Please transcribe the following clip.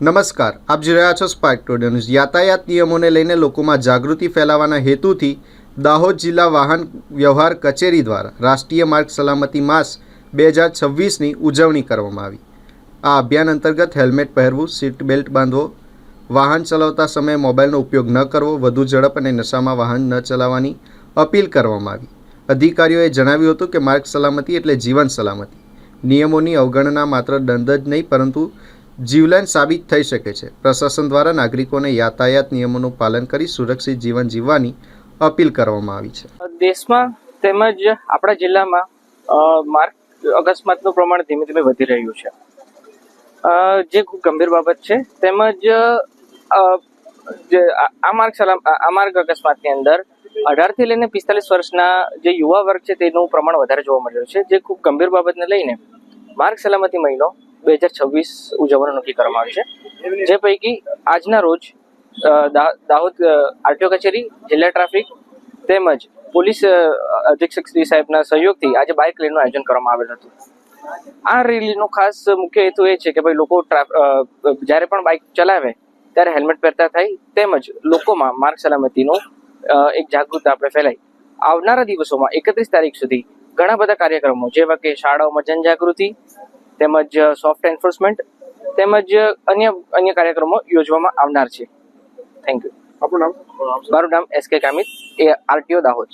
નમસ્કાર, આપ જોઈ રહ્યા છો સ્પાર્ક ટુડે ન્યૂઝ યાતાયાત નિયમોને લઈને લોકોમાં જાગૃતિ ફેલાવવાના હેતુથી દાહોદ જિલ્લા વાહન વ્યવહાર કચેરી દ્વારા રાષ્ટ્રીય માર્ગ સલામતી માસ બે હજાર છવ્વીસની ઉજવણી કરવામાં આવી. આ અભિયાન અંતર્ગત હેલ્મેટ પહેરવું, સીટ બેલ્ટ બાંધવો, વાહન ચલાવતા સમયે મોબાઈલનો ઉપયોગ ન કરવો, વધુ ઝડપ અને નશામાં વાહન ન ચલાવવાની અપીલ કરવામાં આવી. અધિકારીઓએ જણાવ્યું હતું કે માર્ગ સલામતી એટલે જીવન સલામતી. નિયમોની અવગણના માત્ર દંડ જ નહીં, પરંતુ જીવલેણ સાબિત થઈ શકે છે. પ્રશાસન દ્વારા નાગરિકોને યાતાયાત નિયમોનું પાલન કરી સુરક્ષિત જીવન જીવવાની અપીલ કરવામાં આવી છે. દેશમાં તેમજ આપણા જિલ્લામાં માર્ગ, અકસ્માતનું પ્રમાણ ધીમે ધીમે વધી રહ્યું છે. જે ખૂબ ગંભીર બાબત છે, તેમજ આ માર્ગ સલામ, આ માર્ગ અકસ્માતની અંદર અઢારથી લઈને પિસ્તાલીસ વર્ષના જે યુવા વર્ગ છે તેનું પ્રમાણ વધારે જોવા મળી રહ્યું છે. જે ખૂબ ગંભીર બાબતને લઈને માર્ગ સલામતી મહિનો બે હજાર છવ્વીસ ઉજવવાનું નક્કી કરવામાં આવ્યું છે. જે પૈકી આજના રોજ દાહોદ આરટીઓ કચેરી, જિલ્લા ટ્રાફિક તેમજ પોલીસ અધિક્ષક શ્રી સાહેબના સહયોગથી આજે બાઇક રેલીનું આયોજન કરવામાં આવેલ હતું. આ રેલીનો ખાસ મુખ્ય હેતુ એ છે કે ભાઈ લોકો જ્યારે પણ બાઇક ચલાવે ત્યારે હેલ્મેટ પહેરતા થાય તેમજ લોકોમાં માર્ગ સલામતીનો એક જાગૃતતા આપણે ફેલાય. આવનારા દિવસોમાં એકત્રીસ તારીખ સુધી ઘણા બધા કાર્યક્રમો જેવા કે શાળાઓમાં જનજાગૃતિ તેમજ સોફ્ટ એન્ફોર્સમેન્ટ તેમજ અન્ય અન્ય કાર્યક્રમો યોજવામાં આવનાર છે. થેન્ક યુ આપણું નામ? મારું નામ એસ કે કામિત એ આરટીઓ દાહોદ.